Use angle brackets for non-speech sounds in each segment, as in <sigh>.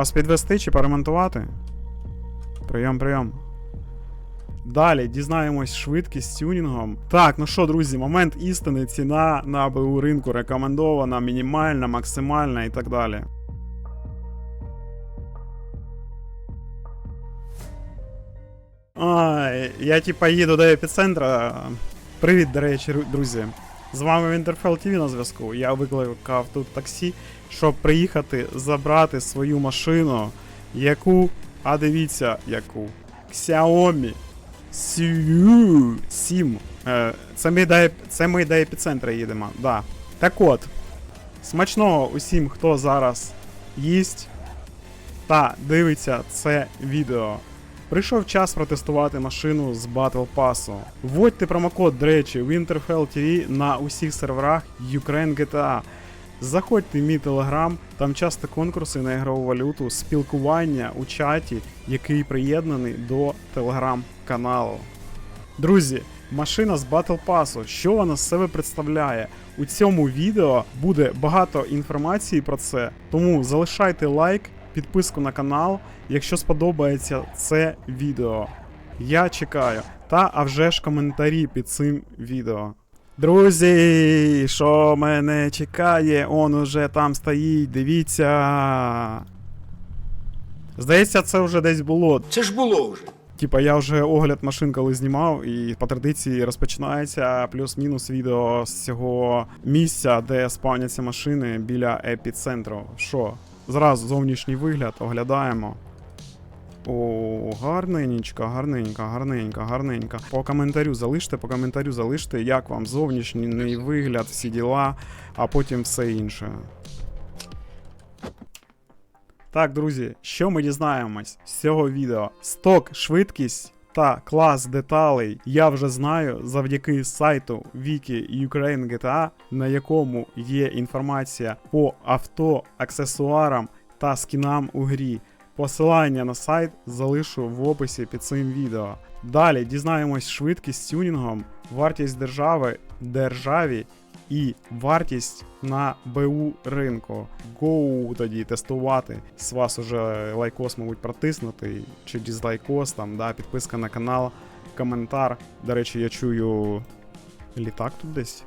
Вас підвести чи поремонтувати? Прийом, прийом. Далі дізнаємось швидкість з тюнінгом. Так, ну що, друзі, момент істини, ціна на АБУ ринку рекомендована, мінімальна, максимальна і так далі. Ай, я типа їду до епіцентра. Привіт, до речі, друзі. З вами Winterfell TV на зв'язку. Я викликав тут таксі, щоб приїхати забрати свою машину, яку, а дивіться, яку. Xiaomi Siu 7. Е, це, ми до, це ми до епіцентра їдемо, да. Так от, смачного усім, хто зараз їсть та дивиться це відео. Прийшов час протестувати машину з Battle Pass. Вводьте промокод, до речі, Winterfell TV на усіх серверах Ukraine GTA. Заходьте в мій телеграм, там часто конкурси на ігрову валюту, спілкування у чаті, який приєднаний до телеграм-каналу. Друзі, машина з Battle Pass, що вона з себе представляє? У цьому відео буде багато інформації про це, тому залишайте лайк, підписку на канал, якщо сподобається це відео. Я чекаю. Та а вже ж коментарі під цим відео. Друзі, що мене чекає, он уже там стоїть, дивіться. Здається, це вже десь було. Це ж було вже. Типа я вже огляд машин коли знімав, і по традиції розпочинається плюс-мінус відео з цього місця, де спавняться машини біля епіцентру. Що? Зразу зовнішній вигляд оглядаємо. О, гарненька, гарненька, гарненька, гарненька. По коментарю залиште, по коментарю залиште, як вам зовнішній вигляд, всі діла, а потім все інше. Так, друзі, що ми дізнаємось з цього відео? Сток, швидкість та клас деталей я вже знаю завдяки сайту Wiki Ukraine GTA, на якому є інформація по авто, аксесуарам та скінам у грі. Посилання на сайт залишу в описі під цим відео. Далі дізнаємось швидкість тюнінгом, вартість держави, державі і вартість на БУ ринку. Гоу тоді тестувати. З вас уже лайкос, мабуть, протиснутий, чи дізлайкос, там, да, підписка на канал, коментар. До речі, я чую літак тут десь.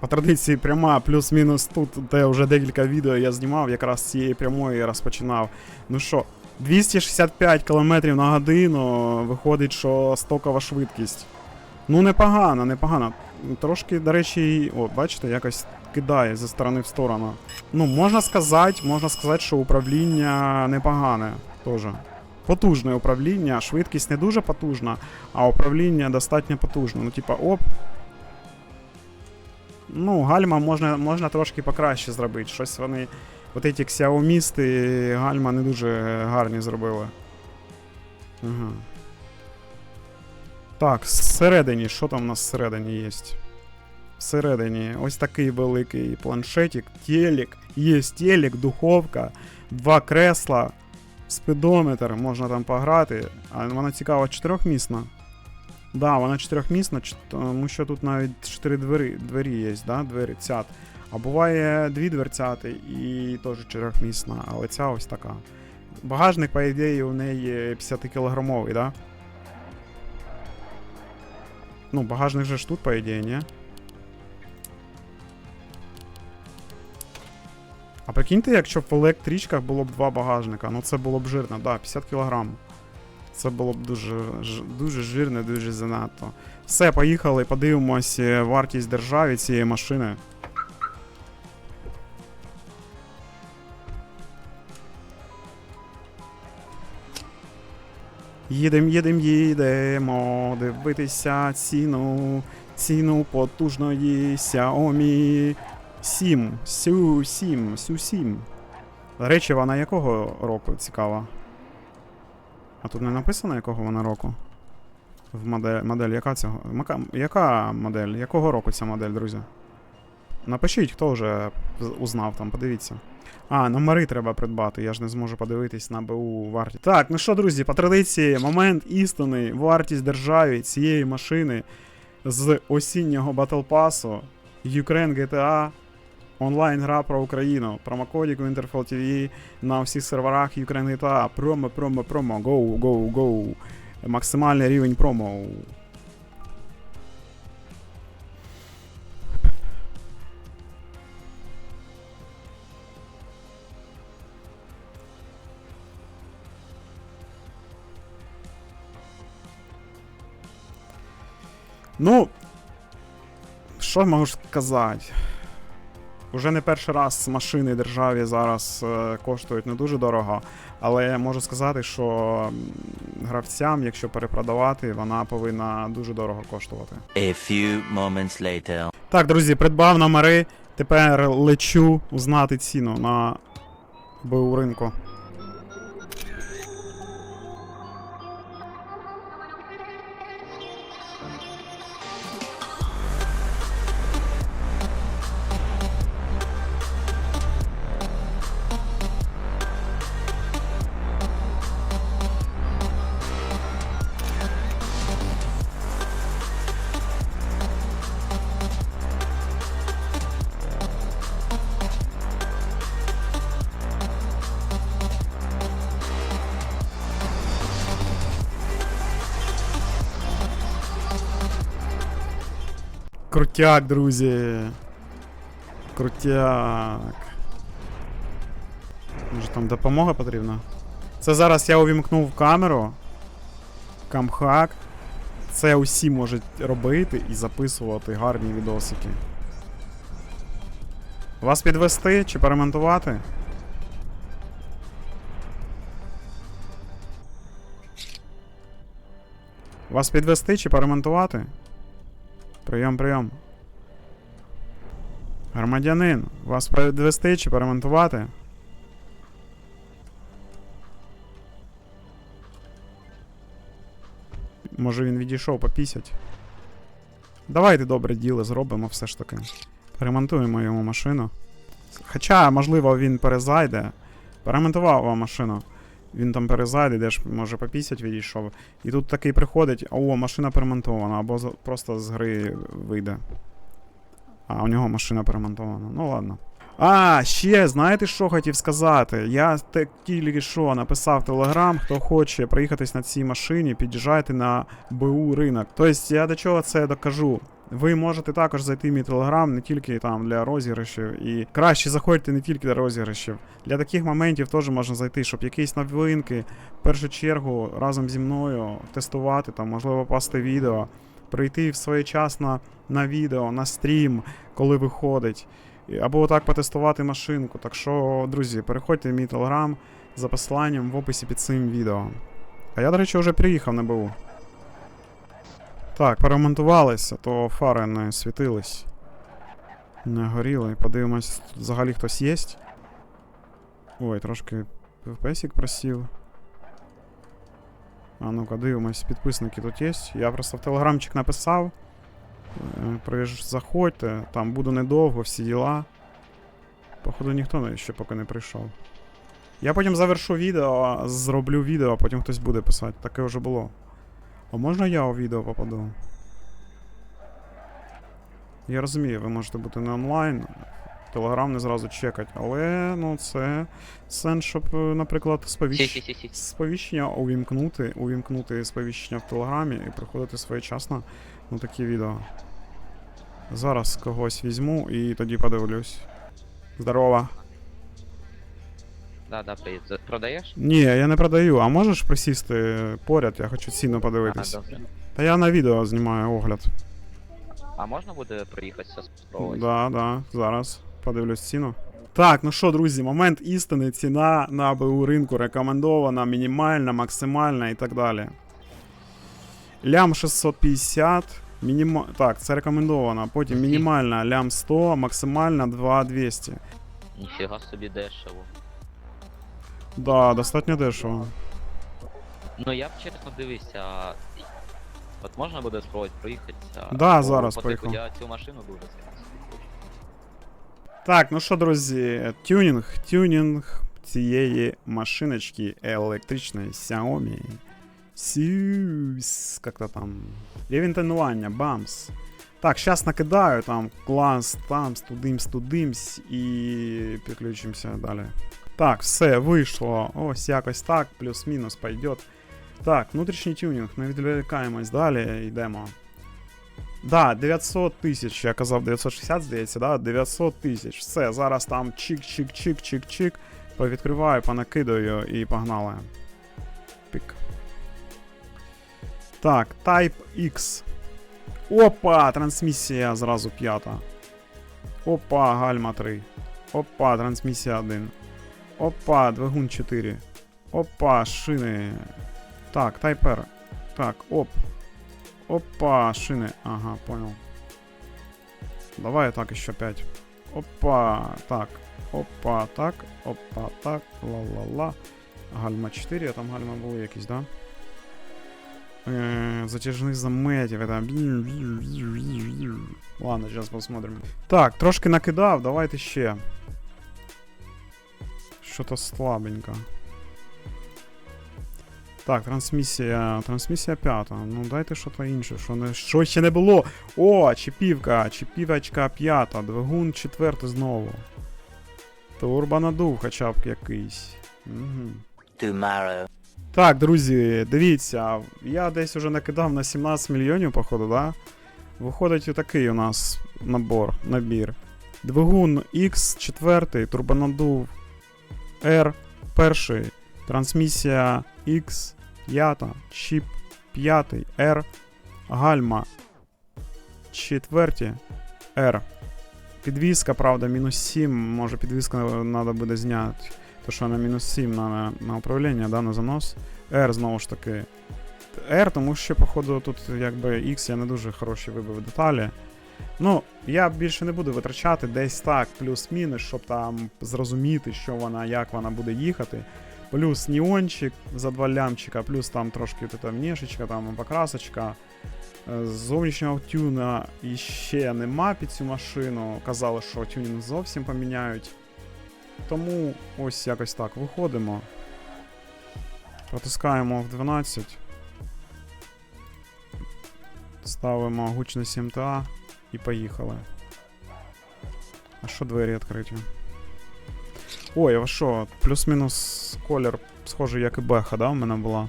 По традиції пряма, плюс-мінус тут, де вже декілька відео я знімав, якраз з цієї прямої розпочинав. Ну що, 265 км на годину виходить, що стокова швидкість. Ну, непогано, непогано. Трошки, до речі, о, бачите, якось кидає зі сторони в сторону. Ну, можна сказати, можна сказати, що управління непогане теж. Потужне управління, швидкість не дуже потужна, а управління достатньо потужне. Ну, типа, оп. Ну, гальма можна, можна трошки покраще зробити. Щось вони. От ці Xiaomi гальма не дуже гарні зробили. Ага. Так, всередині, що там у нас всередині є? Всередині ось такий великий планшетик, телек, є телек, духовка, два кресла, спидометр, можна там пограти. А вона цікава чотирьохмісна. Да, вона чотирьохмісна, тому що тут навіть чотири двері, двері є, да? двері цят. А буває дві дверцяти і теж чотирьохмісна, але ця ось така. Багажник, по ідеї, у неї 50-кілограмовий, да? Ну, багажник же ж тут, по ідеї, ні? А прикиньте, якщо б в електричках було б два багажника, ну це було б жирно, да, 50 кг. Це було б дуже, дуже жирно, дуже занадто. Все, поїхали, подивимось е, вартість державі цієї машини. Їдем, їдем, їдемо, дивитися ціну, ціну потужної Xiaomi 7, Сю 7, Сю 7. Речі, вона якого року цікава? А тут не написано, якого вона року? В модель, модель яка цього? Яка модель? Якого року ця модель, друзі? Напишіть, хто вже узнав там, подивіться. А, номери треба придбати, я ж не зможу подивитись на БУ вартість. Так, ну що, друзі, по традиції, момент істини, вартість державі цієї машини з осіннього Pass Ukraine GTA Онлайн-гра про Україну. Промокодик Winterfell TV на всіх серверах Ukraine GTA. Промо, промо, промо. Go, go. Максимальний рівень промо. Ну, що можу сказати? Уже не перший раз машини державі зараз е, коштують не дуже дорого, але я можу сказати, що гравцям, якщо перепродавати, вона повинна дуже дорого коштувати. A few moments later. Так, друзі, придбав номери. Тепер лечу узнати ціну на БУ ринку. Крутяк, друзі. Крутяк. Може там допомога потрібна? Це зараз я увімкнув камеру. Камхак. Це усі можуть робити і записувати гарні відосики. Вас підвести чи перемонтувати? Вас підвести чи перемонтувати? Прийом, прийом. Громадянин, вас підвести чи перемонтувати? Може він відійшов попісять. Давайте добре діло зробимо все ж таки. Перемонтуємо йому машину. Хоча, можливо, він перезайде. Перемонтував вам машину. Він там перезайде, де ж може попісять відійшов. І тут такий приходить, о, машина перемонтована, або просто з гри вийде. А у нього машина перемонтована. Ну ладно. А, ще, знаєте, що хотів сказати? Я те- тільки що написав Телеграм, хто хоче проїхатись на цій машині, під'їжджайте на БУ ринок. Тобто я до чого це докажу. Ви можете також зайти в мій телеграм не тільки там для розіграшів, і краще заходьте не тільки для розіграшів. Для таких моментів теж можна зайти, щоб якісь новинки в першу чергу разом зі мною тестувати, там, можливо, пасти відео, прийти своєчасно на відео, на стрім, коли виходить. Або отак потестувати машинку. Так що, друзі, переходьте в мій телеграм за посиланням в описі під цим відео. А я, до речі, вже приїхав на БУ. Так, перемонтувалися, то фари не світились. Не горіли. Подивимось, тут взагалі хтось є. Ой, трошки FPS просів. А ну-ка, дивимось, підписники тут є. Я просто в телеграмчик написав. Е, Приїж, заходьте, там буду недовго, всі діла. Походу ніхто ще поки не прийшов. Я потім завершу відео, зроблю відео, а потім хтось буде писати. Таке вже було. А можна я у відео попаду? Я розумію, ви можете бути не онлайн, телеграм не зразу чекать, але ну це сенс, щоб, е, наприклад, сповіщ... Сповіщення увімкнути, увімкнути сповіщення в телеграмі і приходити своєчасно на такі відео. Зараз когось візьму і тоді подивлюсь. Здорово. Да, да, привіт. За- Продаєш? Ні, я не продаю, а можеш присісти поряд, я хочу ціну Ага, подивитись. добре. Та я на відео знімаю огляд. А можна буде проїхатися спробувати? Да, да, зараз подивлюсь ціну. Так, ну що, друзі, момент істини, ціна на БУ ринку рекомендована, мінімальна, максимальна і так далі. Лям 650, мініма... Так, це рекомендовано. Потім мінімальна лям 100, максимальна 2200. Ніфіга собі дешево. Да, достатньо дешево. Ну я б чесно дивився. От можна буде спробувати проїхатися? Да, Бо зараз по типу, поїхав. Я цю машину дуже сильно. Так, ну що, друзі, тюнінг, тюнінг цієї машиночки електричної Xiaomi. Сюс, як то там. Рівень тренування, бамс. Так, зараз накидаю там клас, там, студимсь, студимсь і підключимося далі. Так, все, вийшло. Ось якось так, плюс-мінус пойдет. Так, внутрішній тюнінг, не відволікаємось далі, йдемо. Да, 900 тисяч, я казав 960, здається, да? 900 тисяч. Все, зараз там чик-чик-чик-чик-чик. Повідкриваю, понакидаю і погнали. Пік. Так, Type X. Опа! Трансмісія зразу п'ята. Опа, гальма 3. Опа, трансмісія 1. Опа, двигун 4. Опа, шини. Так, тайпер. Так, оп. Опа, шини. Ага, понял. Давай так еще 5. Опа, так. Опа, так. Опа, так. Ла-ла-ла. Гальма 4, а там гальма були якісь, да? Э, затяжных заметів. Это... Ладно, сейчас посмотрим. Так, трошки накидав, давайте ще. Що-то слабенько. Так, трансмісія. Трансмісія п'ята. Ну дайте щось інше, що, не, що ще не було. О, чіпівка, чіпівочка п'ята, двигун четвертий знову. Турбонадув хоча б якийсь. Угу. Tomorrow. Так, друзі, дивіться, я десь уже накидав на 17 мільйонів, походу, да? Виходить отакий у нас набор, набір. Двигун X4, турбонадув R перший, трансмісія X 5, чіп 5, R, гальма 4, R. Підвізка, правда, мінус 7, може підвізка треба буде зняти. То що на мінус 7 на, на управління, да, на занос. R знову ж таки. R, тому що, походу, тут якби X я не дуже хороші вибив деталі. Ну, я більше не буду витрачати десь так, плюс-мінус, щоб там зрозуміти, що вона, як вона буде їхати. Плюс неончик за два лямчика, плюс там трошки от эта внешечка, там покрасочка. Е, Зовнішнього тюна іще нема під цю машину. Казали, що тюнінг зовсім поміняють. Тому ось якось так виходимо. Протискаємо в 12. Ставимо гучність МТА і поїхали. А що двері відкриті? Ой, а що, плюс-мінус колір схожий, як і Беха, да, в мене була?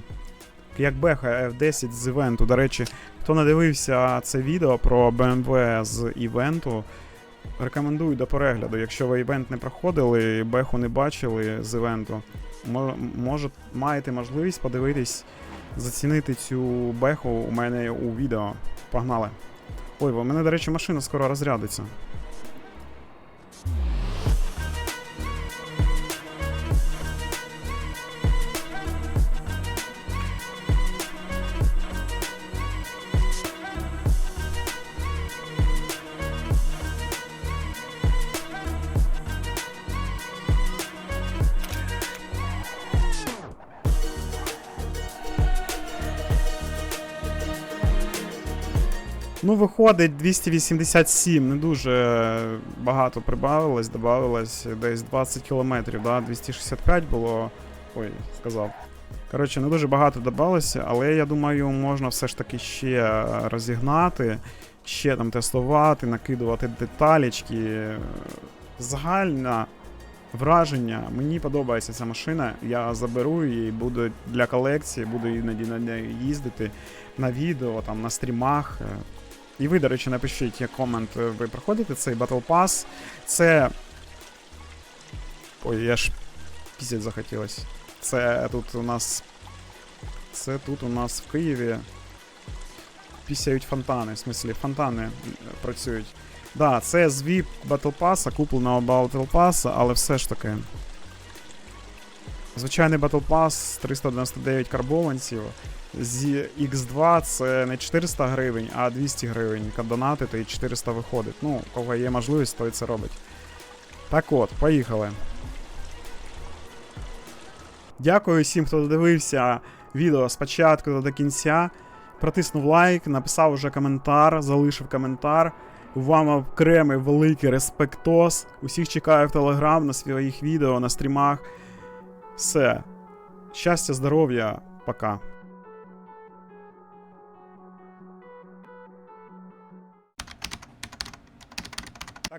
Як Беха F10 з івенту. До речі, хто не дивився це відео про BMW з івенту, рекомендую до перегляду. Якщо ви івент не проходили, Беху не бачили з івенту, може, маєте можливість подивитись, зацінити цю беху у мене у відео. Погнали. Ой, у мене, до речі, машина скоро розрядиться. Ну, виходить 287, не дуже багато прибавилось, додавалось десь 20 кілометрів, да? 265 було. Ой, сказав. Коротше, не дуже багато додалося, але я думаю, можна все ж таки ще розігнати, ще там тестувати, накидувати деталічки. Загальне враження. Мені подобається ця машина. Я заберу її, буду для колекції, буду іноді на неї їздити на відео, там, на стрімах. І ви, до речі, напишіть як комент, е, ви проходите цей Battle Pass. Це. Ой, я ж пісять захотілось. Це тут у нас. Це тут у нас в Києві. Пісяють фонтани, в смислі, фонтани працюють. Да, це з VIP Battle Pass, купленого Battle Pass, але все ж таки. Звичайний Battle Pass 399 карбованців. З X2 це не 400 гривень, а 200 гривень. Донатити і 400 виходить. Ну, у кого є можливість, той це робить. Так от, поїхали. Дякую всім, хто додивився відео спочатку до кінця. Протиснув лайк, написав уже коментар, залишив коментар. Вам окремий великий респектос. Усіх чекаю в Телеграм на своїх відео, на стрімах. Все. Щастя, здоров'я, пока.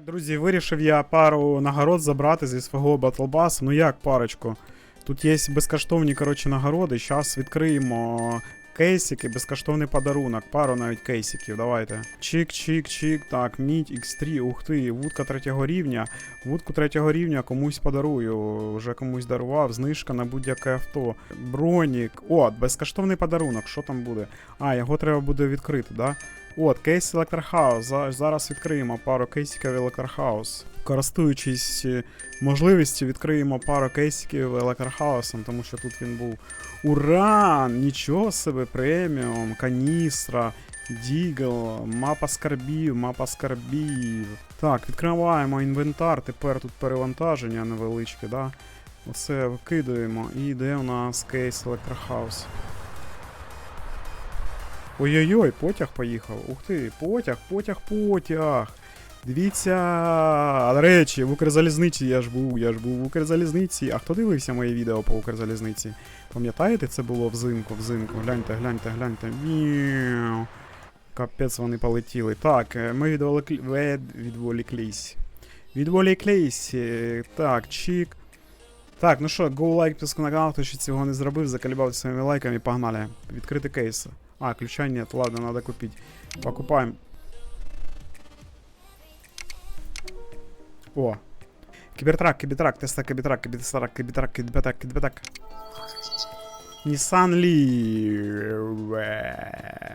Друзі, вирішив я пару нагород забрати зі свого батлбасу. Ну як парочку? Тут є безкоштовні, коротше, нагороди. Зараз відкриємо кейсики, безкоштовний подарунок. Пару навіть кейсиків. Давайте. Чик-чик-чик. Так, мідь X3, ух ти, вудка третього рівня. Вудку третього рівня комусь подарую. Вже комусь дарував. Знижка на будь-яке авто. Бронік. О, безкоштовний подарунок. Що там буде? А, його треба буде відкрити, да? От, кейс Електрохаус. Зараз відкриємо пару кейсиків Електрохаус. Користуючись е, можливістю, відкриємо пару кейсиків Електрохаусом, тому що тут він був. Уран! Нічого себе, преміум, каністра, Дігл, мапа скарбів, мапа скарбів. Так, відкриваємо інвентар. Тепер тут перевантаження невеличке, да? Оце викидаємо. І де у нас кейс Електрохаус? Ой-ой-ой, потяг поїхав. Ух ти, потяг, потяг, потяг. Дивіться, речі, в Укрзалізниці я ж був, я ж був в Укрзалізниці. А хто дивився моє відео по Укрзалізниці? Пам'ятаєте, це було взимку, взимку. Гляньте, гляньте, гляньте. Мяу. Капець вони полетіли. Так, е, ми відволікли... відволіклись. Відволіклись. е, Так, чик. Так, ну що, go лайк, підписку на канал, хто ще цього не зробив, заколебав своїми лайками, погнали. Відкрити кейс. А, ключа нет, ладно, надо купить. Покупаем. О. Кибертрак, кибертрак, теста кибертрак, кибертрак, кибертрак, кибертрак, кибертрак. Nissan Leaf.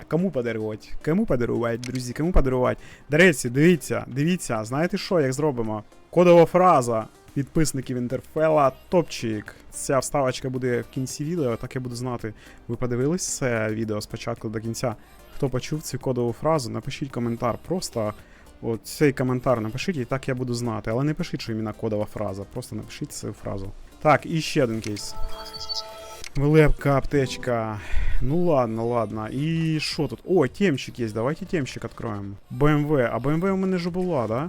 Кому подарувати? Кому подарувати, друзі, кому подарувати? До речі, дивіться, дивіться, знаєте що, як зробимо? Кодова фраза підписників Інтерфела топчик. Ця вставочка буде в кінці відео, так я буду знати. Ви подивились це відео спочатку до кінця. Хто почув цю кодову фразу, напишіть коментар. Просто от цей коментар напишіть, і так я буду знати. Але не пишіть, що іменно кодова фраза. Просто напишіть цю фразу. Так, і ще один кейс. Вилепка, аптечка. Ну ладно, ладно. І що тут? О, темчик є. Давайте темчик відкроємо. BMW. А BMW у мене ж була, да?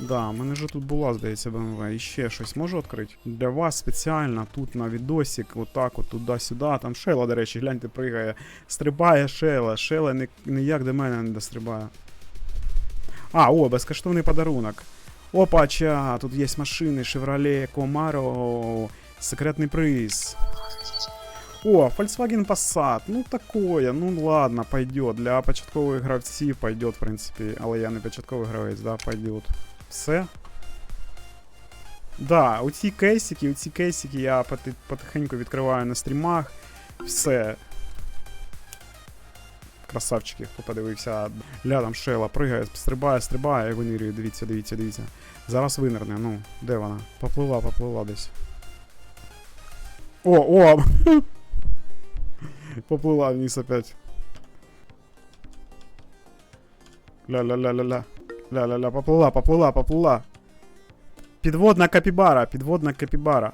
Да, у мене ж тут була, здається, BMW. І ще щось можу відкрити? Для вас спеціально тут на відосик, отак от туди-сюди. Там Шела, до речі, гляньте, пригає. Стрибає Шела. Шела ні- ніяк до мене не дострибає. А, о, безкоштовний подарунок. Опача, тут є машини Chevrolet Camaro. Секретний приз. О, Volkswagen Passat. Ну такое, ну ладно, пойдет. Для початкових гравців пойдет, в принципі. Але я не початковий гравець, да, пойдет. Все. Да, оці кейсики, оці кейсики я потихеньку відкриваю на стрімах. Все. Красавчики, хто подивився. Лядом шела, пригає, стрибає, стрибає і винирює. Дивіться, дивіться, дивіться. Зараз винирне, ну, де вона? Поплила, поплила десь. О, о! <laughs> Поплыла вниз опять. Ля-ля-ля-ля-ля. Ля-ля-ля, поплыла, поплыла, поплыла. Підводна капібара, підводна капібара.